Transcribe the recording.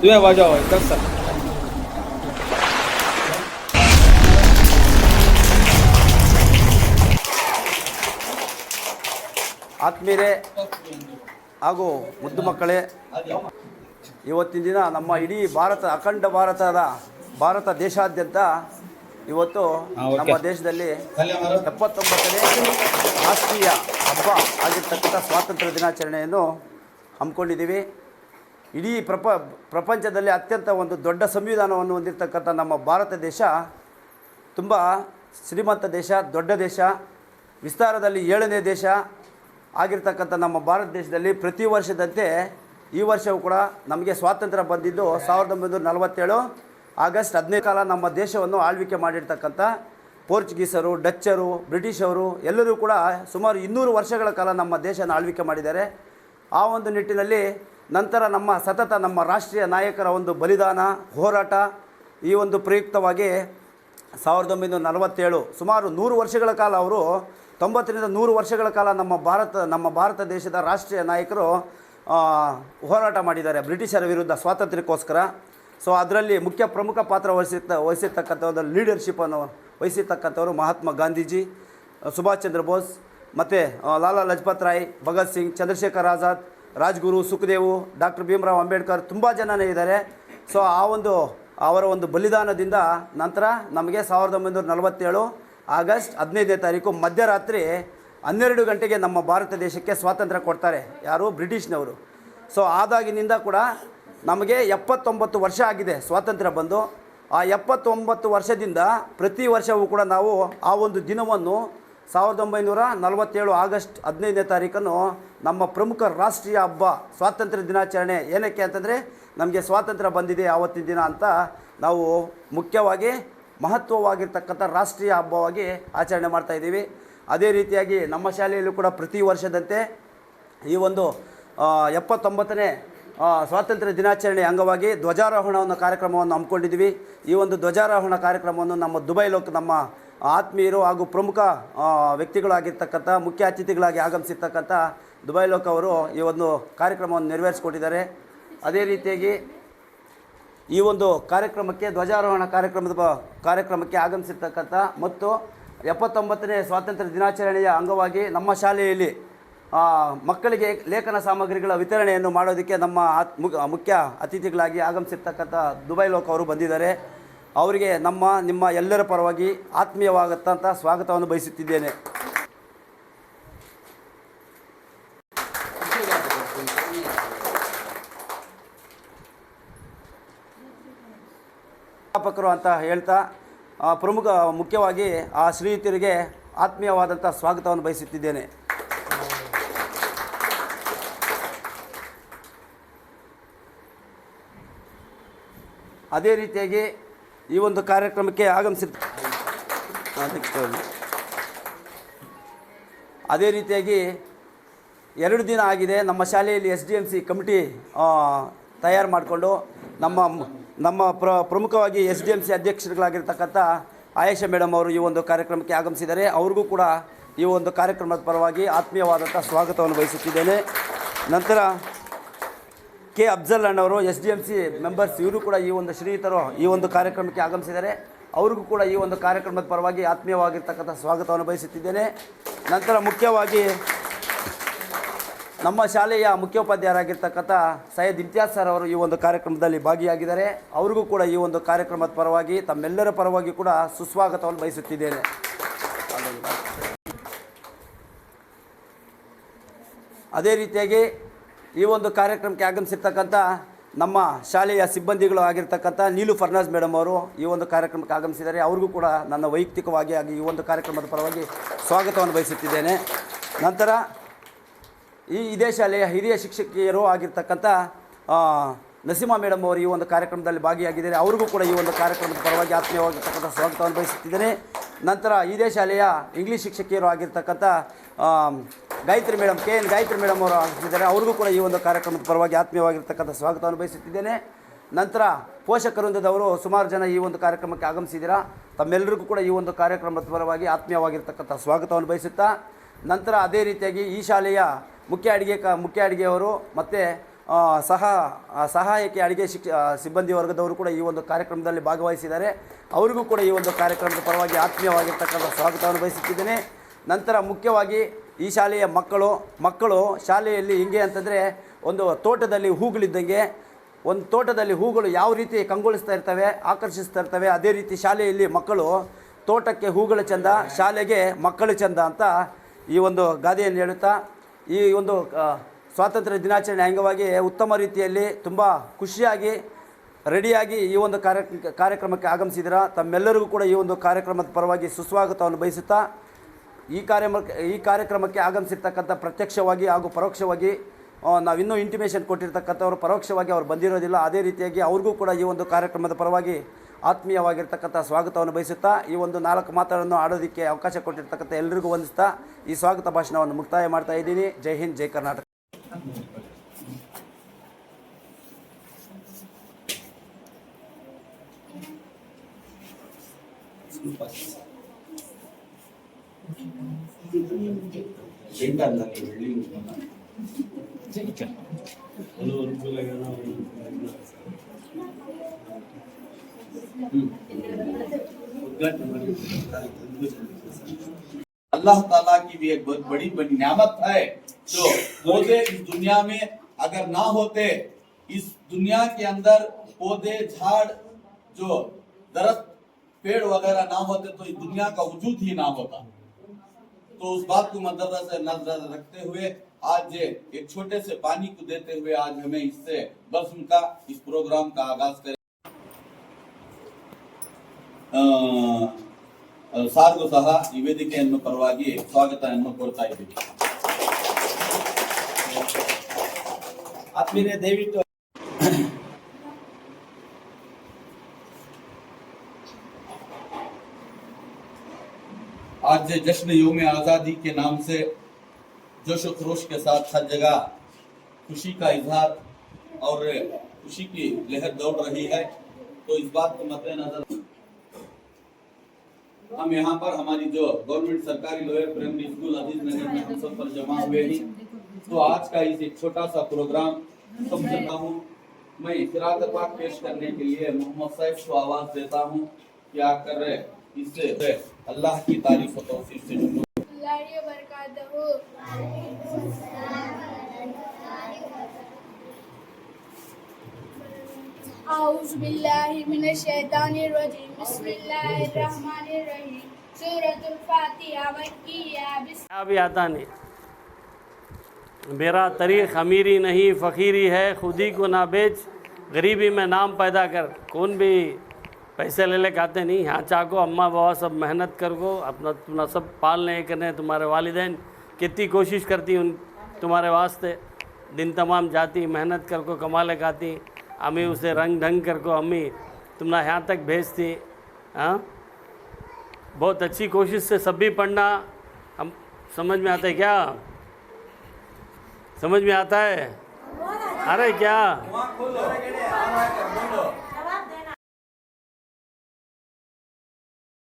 Due ಆತ್ಮೀಯರೇ ಹಾಗೂ ಮುದ್ದು ಮಕ್ಕಳೇ ಇವತ್ತಿನ ದಿನ ನಮ್ಮ ಇಡೀ ಭಾರತ ಅಖಂಡ ಭಾರತದ ಭಾರತ ದೇಶಾದ್ಯಂತ ಇವತ್ತು ನಮ್ಮ ದೇಶದಲ್ಲಿ ಎಪ್ಪತ್ತೊಂಬತ್ತನೇ ರಾಷ್ಟ್ರೀಯ ಹಬ್ಬ ಆಗಿರ್ತಕ್ಕಂಥ ಸ್ವಾತಂತ್ರ್ಯ ದಿನಾಚರಣೆಯನ್ನು ಹಮ್ಮಿಕೊಂಡಿದ್ದೀವಿ. ಇಡೀ ಪ್ರಪ, ಪ್ರಪಂಚದಲ್ಲಿ ಅತ್ಯಂತ ಒಂದು ದೊಡ್ಡ ಸಂವಿಧಾನವನ್ನು ಹೊಂದಿರತಕ್ಕಂಥ ನಮ್ಮ ಭಾರತ ದೇಶ, ತುಂಬ ಶ್ರೀಮಂತ ದೇಶ, ದೊಡ್ಡ ದೇಶ, ವಿಸ್ತಾರದಲ್ಲಿ ಏಳನೇ ದೇಶ ಆಗಿರ್ತಕ್ಕಂಥ ನಮ್ಮ ಭಾರತ ದೇಶದಲ್ಲಿ ಪ್ರತಿ ವರ್ಷದಂತೆ ಈ ವರ್ಷವೂ ಕೂಡ ನಮಗೆ ಸ್ವಾತಂತ್ರ್ಯ ಬಂದಿದ್ದು ಸಾವಿರದ ಒಂಬೈನೂರ ನಲವತ್ತೇಳು ಆಗಸ್ಟ್ ಹದಿನೈದು ಕಾಲ ನಮ್ಮ ದೇಶವನ್ನು ಆಳ್ವಿಕೆ ಮಾಡಿರ್ತಕ್ಕಂಥ ಪೋರ್ಚುಗೀಸರು, ಡಚ್ಚರು, ಬ್ರಿಟಿಷರು ಎಲ್ಲರೂ ಕೂಡ ಸುಮಾರು ಇನ್ನೂರು ವರ್ಷಗಳ ಕಾಲ ನಮ್ಮ ದೇಶನ ಆಳ್ವಿಕೆ ಮಾಡಿದ್ದಾರೆ. ಆ ಒಂದು ನಿಟ್ಟಿನಲ್ಲಿ ನಂತರ ನಮ್ಮ ಸತತ ನಮ್ಮ ರಾಷ್ಟ್ರೀಯ ನಾಯಕರ ಒಂದು ಬಲಿದಾನ, ಹೋರಾಟ, ಈ ಒಂದು ಪ್ರಯುಕ್ತವಾಗಿ ಸಾವಿರದ ಒಂಬೈನೂರ ನಲವತ್ತೇಳು, ಸುಮಾರು ನೂರು ವರ್ಷಗಳ ಕಾಲ ಅವರು, ತೊಂಬತ್ತರಿಂದ ನೂರು ವರ್ಷಗಳ ಕಾಲ ನಮ್ಮ ಭಾರತ ನಮ್ಮ ಭಾರತ ದೇಶದ ರಾಷ್ಟ್ರೀಯ ನಾಯಕರು ಹೋರಾಟ ಮಾಡಿದ್ದಾರೆ ಬ್ರಿಟಿಷರ ವಿರುದ್ಧ ಸ್ವಾತಂತ್ರ್ಯಕ್ಕೋಸ್ಕರ. ಸೊ ಅದರಲ್ಲಿ ಮುಖ್ಯ ಪ್ರಮುಖ ಪಾತ್ರ ವಹಿಸಿರ್ತ ವಹಿಸಿರ್ತಕ್ಕಂಥ ಒಂದು ಲೀಡರ್ಶಿಪ್ಪನ್ನು ವಹಿಸಿರ್ತಕ್ಕಂಥವರು ಮಹಾತ್ಮ ಗಾಂಧೀಜಿ, ಸುಭಾಷ್ ಚಂದ್ರ ಬೋಸ್, ಮತ್ತು ಲಾಲಾ ಲಜಪತ್ ರಾಯ್, ಭಗತ್ ಸಿಂಗ್, ಚಂದ್ರಶೇಖರ್ ಆಜಾದ್ ರಾಜ್ಗುರು ಸುಖದೇವು ಡಾಕ್ಟರ್ ಭೀಮರಾವ್ ಅಂಬೇಡ್ಕರ್ ತುಂಬ ಜನನೇ ಇದ್ದಾರೆ. ಸೊ ಆ ಒಂದು, ಅವರ ಒಂದು ಬಲಿದಾನದಿಂದ ನಂತರ ನಮಗೆ ಸಾವಿರದ ಒಂಬೈನೂರ ನಲವತ್ತೇಳು ಆಗಸ್ಟ್ ಹದಿನೈದನೇ ತಾರೀಕು ಮಧ್ಯರಾತ್ರಿ ಹನ್ನೆರಡು ಗಂಟೆಗೆ ನಮ್ಮ ಭಾರತ ದೇಶಕ್ಕೆ ಸ್ವಾತಂತ್ರ್ಯ ಕೊಡ್ತಾರೆ. ಯಾರು? ಬ್ರಿಟಿಷ್ನವರು. ಸೊ ಆದಾಗಿನಿಂದ ಕೂಡ ನಮಗೆ ಎಪ್ಪತ್ತೊಂಬತ್ತು ವರ್ಷ ಆಗಿದೆ ಸ್ವಾತಂತ್ರ್ಯ ಬಂದು. ಆ ಎಪ್ಪತ್ತೊಂಬತ್ತು ವರ್ಷದಿಂದ ಪ್ರತಿ ವರ್ಷವೂ ಕೂಡ ನಾವು ಆ ಒಂದು ದಿನವನ್ನು ಸಾವಿರದ ಒಂಬೈನೂರ ನಲವತ್ತೇಳು ಆಗಸ್ಟ್ ಹದಿನೈದನೇ ತಾರೀಕನ್ನು ನಮ್ಮ ಪ್ರಮುಖ ರಾಷ್ಟ್ರೀಯ ಹಬ್ಬ ಸ್ವಾತಂತ್ರ್ಯ ದಿನಾಚರಣೆ ಏನಕ್ಕೆ ಅಂತಂದರೆ ನಮಗೆ ಸ್ವಾತಂತ್ರ್ಯ ಬಂದಿದೆ ಆವತ್ತಿನ ದಿನ ಅಂತ ನಾವು ಮುಖ್ಯವಾಗಿ ಮಹತ್ವವಾಗಿರ್ತಕ್ಕಂಥ ರಾಷ್ಟ್ರೀಯ ಹಬ್ಬವಾಗಿ ಆಚರಣೆ ಮಾಡ್ತಾಯಿದ್ದೀವಿ ಅದೇ ರೀತಿಯಾಗಿ ನಮ್ಮ ಶಾಲೆಯಲ್ಲೂ ಕೂಡ ಪ್ರತಿ ವರ್ಷದಂತೆ ಈ ಒಂದು ಎಪ್ಪತ್ತೊಂಬತ್ತನೇ ಸ್ವಾತಂತ್ರ್ಯ ದಿನಾಚರಣೆ ಅಂಗವಾಗಿ ಧ್ವಜಾರೋಹಣವನ್ನು ಕಾರ್ಯಕ್ರಮವನ್ನು ಹಮ್ಮಿಕೊಂಡಿದ್ದೀವಿ. ಈ ಒಂದು ಧ್ವಜಾರೋಹಣ ಕಾರ್ಯಕ್ರಮವನ್ನು ನಮ್ಮ ದುಬೈ ಲೋಕ, ನಮ್ಮ ಆತ್ಮೀಯರು ಹಾಗೂ ಪ್ರಮುಖ ವ್ಯಕ್ತಿಗಳಾಗಿರ್ತಕ್ಕಂಥ, ಮುಖ್ಯ ಅತಿಥಿಗಳಾಗಿ ಆಗಮಿಸಿರ್ತಕ್ಕಂಥ ದುಬೈ ಲೋಕ ಅವರು ಈ ಒಂದು ಕಾರ್ಯಕ್ರಮವನ್ನು ನೆರವೇರಿಸಿಕೊಟ್ಟಿದ್ದಾರೆ. ಅದೇ ರೀತಿಯಾಗಿ ಈ ಒಂದು ಕಾರ್ಯಕ್ರಮಕ್ಕೆ, ಧ್ವಜಾರೋಹಣ ಕಾರ್ಯಕ್ರಮದ ಕಾರ್ಯಕ್ರಮಕ್ಕೆ ಆಗಮಿಸಿರ್ತಕ್ಕಂಥ ಮತ್ತು ಎಪ್ಪತ್ತೊಂಬತ್ತನೇ ಸ್ವಾತಂತ್ರ್ಯ ದಿನಾಚರಣೆಯ ಅಂಗವಾಗಿ ನಮ್ಮ ಶಾಲೆಯಲ್ಲಿ ಮಕ್ಕಳಿಗೆ ಲೇಖನ ಸಾಮಗ್ರಿಗಳ ವಿತರಣೆಯನ್ನು ಮಾಡೋದಕ್ಕೆ ನಮ್ಮ ಮುಖ್ಯ ಅತಿಥಿಗಳಾಗಿ ಆಗಮಿಸಿರ್ತಕ್ಕಂಥ ದುಬೈ ಲೋಕ ಅವರು ಬಂದಿದ್ದಾರೆ. ಅವರಿಗೆ ನಮ್ಮ, ನಿಮ್ಮ ಎಲ್ಲರ ಪರವಾಗಿ ಆತ್ಮೀಯವಾಗತ್ತಂಥ ಸ್ವಾಗತವನ್ನು ಬಯಸುತ್ತಿದ್ದೇನೆ. ಅಧ್ಯಾಪಕರು ಅಂತ ಹೇಳ್ತಾ ಪ್ರಮುಖ, ಮುಖ್ಯವಾಗಿ ಆ ಶ್ರೀಯುತರಿಗೆ ಆತ್ಮೀಯವಾದಂಥ ಸ್ವಾಗತವನ್ನು ಬಯಸುತ್ತಿದ್ದೇನೆ. ಅದೇ ರೀತಿಯಾಗಿ ಈ ಒಂದು ಕಾರ್ಯಕ್ರಮಕ್ಕೆ ಆಗಮಿಸಿ ಅದೇ ರೀತಿಯಾಗಿ ಎರಡು ದಿನ ಆಗಿದೆ. ನಮ್ಮ ಶಾಲೆಯಲ್ಲಿ S D M C committee ತಯಾರು ಮಾಡಿಕೊಂಡು ನಮ್ಮ ನಮ್ಮ ಪ್ರ, ಪ್ರಮುಖವಾಗಿ ಎಸ್ ಡಿ ಎಂ ಸಿ ಅಧ್ಯಕ್ಷರುಗಳಾಗಿರ್ತಕ್ಕಂಥ ಆಯೇಷಾ ಮೇಡಮ್ ಅವರು ಈ ಒಂದು ಕಾರ್ಯಕ್ರಮಕ್ಕೆ ಆಗಮಿಸಿದ್ದಾರೆ. ಅವ್ರಿಗೂ ಕೂಡ ಈ ಒಂದು ಕಾರ್ಯಕ್ರಮದ ಪರವಾಗಿ ಆತ್ಮೀಯವಾದಂಥ ಸ್ವಾಗತವನ್ನು ಬಯಸುತ್ತಿದ್ದೇನೆ. ನಂತರ ಕೆ ಅಫ್ಜಲ್ ಅಣ್ಣವರು, S D M C members ಇವರು ಕೂಡ ಈ ಒಂದು ಶ್ರೀಯುತರು ಈ ಒಂದು ಕಾರ್ಯಕ್ರಮಕ್ಕೆ ಆಗಮಿಸಿದ್ದಾರೆ. ಅವ್ರಿಗೂ ಕೂಡ ಈ ಒಂದು ಕಾರ್ಯಕ್ರಮದ ಪರವಾಗಿ ಆತ್ಮೀಯವಾಗಿರ್ತಕ್ಕಂಥ ಸ್ವಾಗತವನ್ನು ಬಯಸುತ್ತಿದ್ದೇನೆ. ನಂತರ ಮುಖ್ಯವಾಗಿ ನಮ್ಮ ಶಾಲೆಯ ಮುಖ್ಯೋಪಾಧ್ಯಾಯರಾಗಿರ್ತಕ್ಕಂಥ ಸೈಯದ್ ಇಮ್ತಿಯಾಜ್ ಸರ್ ಅವರು ಈ ಒಂದು ಕಾರ್ಯಕ್ರಮದಲ್ಲಿ ಭಾಗಿಯಾಗಿದ್ದಾರೆ. ಅವ್ರಿಗೂ ಕೂಡ ಈ ಒಂದು ಕಾರ್ಯಕ್ರಮದ ಪರವಾಗಿ, ತಮ್ಮೆಲ್ಲರ ಪರವಾಗಿ ಕೂಡ ಸುಸ್ವಾಗತವನ್ನು ಬಯಸುತ್ತಿದ್ದೇನೆ. ಅದೇ ರೀತಿಯಾಗಿ ಈ ಒಂದು ಕಾರ್ಯಕ್ರಮಕ್ಕೆ ಆಗಮಿಸಿರ್ತಕ್ಕಂಥ ನಮ್ಮ ಶಾಲೆಯ ಸಿಬ್ಬಂದಿಗಳು ಆಗಿರ್ತಕ್ಕಂಥ ನೀಲು ಫರ್ನಾಜ್ ಮೇಡಮ್ ಅವರು ಈ ಒಂದು ಕಾರ್ಯಕ್ರಮಕ್ಕೆ ಆಗಮಿಸಿದ್ದಾರೆ. ಅವ್ರಿಗೂ ಕೂಡ ನನ್ನ ವೈಯಕ್ತಿಕವಾಗಿ ಆಗಿ ಈ ಒಂದು ಕಾರ್ಯಕ್ರಮದ ಪರವಾಗಿ ಸ್ವಾಗತವನ್ನು ಬಯಸುತ್ತಿದ್ದೇನೆ. ನಂತರ ಈ ಇದೇ ಶಾಲೆಯ ಹಿರಿಯ ಶಿಕ್ಷಕಿಯರು ಆಗಿರ್ತಕ್ಕಂಥ ನಸಿಮಾ ಮೇಡಮ್ ಅವರು ಈ ಒಂದು ಕಾರ್ಯಕ್ರಮದಲ್ಲಿ ಭಾಗಿಯಾಗಿದ್ದಾರೆ. ಅವ್ರಿಗೂ ಕೂಡ ಈ ಒಂದು ಕಾರ್ಯಕ್ರಮದ ಪರವಾಗಿ ಆತ್ಮೀಯವಾಗಿರ್ತಕ್ಕಂಥ ಸ್ವಾಗತವನ್ನು ಬಯಸುತ್ತಿದ್ದೇನೆ. ನಂತರ ಇದೇ ಶಾಲೆಯ ಇಂಗ್ಲೀಷ್ ಶಿಕ್ಷಕಿಯರು ಆಗಿರ್ತಕ್ಕಂಥ Gayathri madam, K N Gayathri madam ಅವರು ಆಗಮಿಸಿದ್ದಾರೆ ಅವ್ರಿಗೂ ಕೂಡ ಈ ಒಂದು ಕಾರ್ಯಕ್ರಮದ ಪರವಾಗಿ ಆತ್ಮೀಯವಾಗಿರ್ತಕ್ಕಂಥ ಸ್ವಾಗತವನ್ನು ಬಯಸುತ್ತಿದ್ದೇನೆ ನಂತರ ಪೋಷಕವೃಂದದವರು ಸುಮಾರು ಜನ ಈ ಒಂದು ಕಾರ್ಯಕ್ರಮಕ್ಕೆ ಆಗಮಿಸಿದ್ದೀರಾ. ತಮ್ಮೆಲ್ಲರಿಗೂ ಕೂಡ ಈ ಒಂದು ಕಾರ್ಯಕ್ರಮದ ಪರವಾಗಿ ಆತ್ಮೀಯವಾಗಿರ್ತಕ್ಕಂಥ ಸ್ವಾಗತವನ್ನು ಬಯಸುತ್ತಾ ನಂತರ ಅದೇ ರೀತಿಯಾಗಿ ಈ ಶಾಲೆಯ ಮುಖ್ಯ ಅಡುಗೆ ಕ, ಮುಖ್ಯ ಅಡುಗೆಯವರು ಮತ್ತು ಸಹ ಸಹಾಯಕಿ ಅಡುಗೆ ಶಿಕ್ಷ ಸಿಬ್ಬಂದಿ ವರ್ಗದವರು ಕೂಡ ಈ ಒಂದು ಕಾರ್ಯಕ್ರಮದಲ್ಲಿ ಭಾಗವಹಿಸಿದ್ದಾರೆ. ಅವರಿಗೂ ಕೂಡ ಈ ಒಂದು ಕಾರ್ಯಕ್ರಮದ ಪರವಾಗಿ ಆತ್ಮೀಯವಾಗಿರ್ತಕ್ಕಂಥ ಸ್ವಾಗತವನ್ನು ಬಯಸುತ್ತಿದ್ದೇನೆ ನಂತರ ಮುಖ್ಯವಾಗಿ ಈ ಶಾಲೆಯ ಮಕ್ಕಳು ಮಕ್ಕಳು ಶಾಲೆಯಲ್ಲಿ ಹಿಂಗೆ ಅಂತಂದರೆ ಒಂದು ತೋಟದಲ್ಲಿ ಹೂಗಳಿದ್ದಂಗೆ, ಒಂದು ತೋಟದಲ್ಲಿ ಹೂಗಳು ಯಾವ ರೀತಿ ಕಂಗೊಳಿಸ್ತಾ ಇರ್ತವೆ, ಆಕರ್ಷಿಸ್ತಾ ಇರ್ತವೆ, ಅದೇ ರೀತಿ ಶಾಲೆಯಲ್ಲಿ ಮಕ್ಕಳು ತೋಟಕ್ಕೆ ಹೂಗಳು ಚಂದ, ಶಾಲೆಗೆ ಮಕ್ಕಳು ಚಂದ ಅಂತ ಈ ಒಂದು ಗಾದೆಯನ್ನು ಹೇಳುತ್ತಾ, ಈ ಒಂದು ಸ್ವಾತಂತ್ರ್ಯ ದಿನಾಚರಣೆ ಅಂಗವಾಗಿ ಉತ್ತಮ ರೀತಿಯಲ್ಲಿ ತುಂಬ ಖುಷಿಯಾಗಿ, ರೆಡಿಯಾಗಿ ಈ ಒಂದು ಕಾರ್ಯ ಕಾರ್ಯಕ್ರಮಕ್ಕೆ ಆಗಮಿಸಿದಿರ. ತಮ್ಮೆಲ್ಲರಿಗೂ ಕೂಡ ಈ ಒಂದು ಕಾರ್ಯಕ್ರಮದ ಪರವಾಗಿ ಸುಸ್ವಾಗತವನ್ನು ಬಯಸುತ್ತಾ ಈ ಕಾರ್ಯಕ್ರಮ ಈ ಕಾರ್ಯಕ್ರಮಕ್ಕೆ ಆಗಮಿಸಿರ್ತಕ್ಕಂಥ ಪ್ರತ್ಯಕ್ಷವಾಗಿ ಹಾಗೂ ಪರೋಕ್ಷವಾಗಿ ನಾವು ಇನ್ನೂ ಇಂಟಿಮೇಷನ್ ಕೊಟ್ಟಿರ್ತಕ್ಕಂಥವ್ರು ಪರೋಕ್ಷವಾಗಿ ಅವ್ರು ಬಂದಿರೋದಿಲ್ಲ. ಅದೇ ರೀತಿಯಾಗಿ ಅವ್ರಿಗೂ ಕೂಡ ಈ ಒಂದು ಕಾರ್ಯಕ್ರಮದ ಪರವಾಗಿ ಆತ್ಮೀಯವಾಗಿರ್ತಕ್ಕಂಥ ಸ್ವಾಗತವನ್ನು ಬಯಸುತ್ತಾ, ಈ ಒಂದು ನಾಲ್ಕು ಮಾತುಗಳನ್ನು ಆಡೋದಕ್ಕೆ ಅವಕಾಶ ಕೊಟ್ಟಿರ್ತಕ್ಕಂಥ ಎಲ್ಲರಿಗೂ ವಂದಿಸ್ತಾ, ಈ ಸ್ವಾಗತ ಭಾಷಣವನ್ನು ಮುಕ್ತಾಯ ಮಾಡ್ತಾ ಇದ್ದೀನಿ. ಜೈ ಹಿಂದ್, ಜೈ ಕರ್ನಾಟಕ. अल्लाह ताला की भी एक बहुत बड़ी बड़ी नियामत है। जो पौधे इस दुनिया में अगर ना होते, इस दुनिया के अंदर पौधे, झाड़, जो दरख्त, पेड़ वगैरह ना होते तो इस दुनिया का वजूद ही ना होता। तो उस बात को मद्देनजर से नजर रखते हुए आज ये एक छोटे से पानी को देते हुए आज हमें इससे बस उनका इस प्रोग्राम का आगाज करें ಆ, ಆ, ಸಾರ್ಗೂ ಸಹ ಈ ವೇದಿಕೆಯನ್ನು ಪರವಾಗಿ ಸ್ವಾಗತವನ್ನು ಕೋರ್ತಾ ಇದ್ದೀವಿ ಆತ್ಮೀಯರೇ ದಯವಿಟ್ಟು आज जश्न योम आज़ादी के नाम से जोश खरोश के साथ हर जगह खुशी का इजहार और खुशी की लहर दौड़ रही है। तो इस बात को मद्देनजर हम यहाँ पर हमारी जो गवर्नमेंट सरकारी lower primary school Aziz Nagar में हम सब पर जमा हुए हैं। तो आज का इस एक छोटा सा प्रोग्राम समझता हूँ। मैं इकरात पेश करने के लिए मोहम्मद सैफ को आवाज़ देता हूँ। क्या कर रहे इससे अल्लाह की तारीफ़ और तोफीक से जुड़ो أعوذ بالله من الشيطان الرجيم بسم الله الرحمن الرحيم سورة الفاتحة مكية بسم अभी आता नहीं मेरा तरीक अमीरी नहीं फ़कीरी है खुदी को ना बेच गरीबी में नाम पैदा कर कौन भी पैसे ले ले खाते नहीं यहाँ चाको अम्मा बाबा सब मेहनत कर को अपना अपना सब पालने करने तुम्हारे वालदेन। कितनी कोशिश करती उन तुम्हारे वास्ते। दिन तमाम जाती मेहनत कर को कमा ले खाती अम्मी उसे रंग ढंग कर को अम्मी तुमना यहाँ तक भेजती हाँ? बहुत अच्छी कोशिश से सब भी पढ़ना हम समझ में आता है क्या? समझ में आता है? अरे क्या?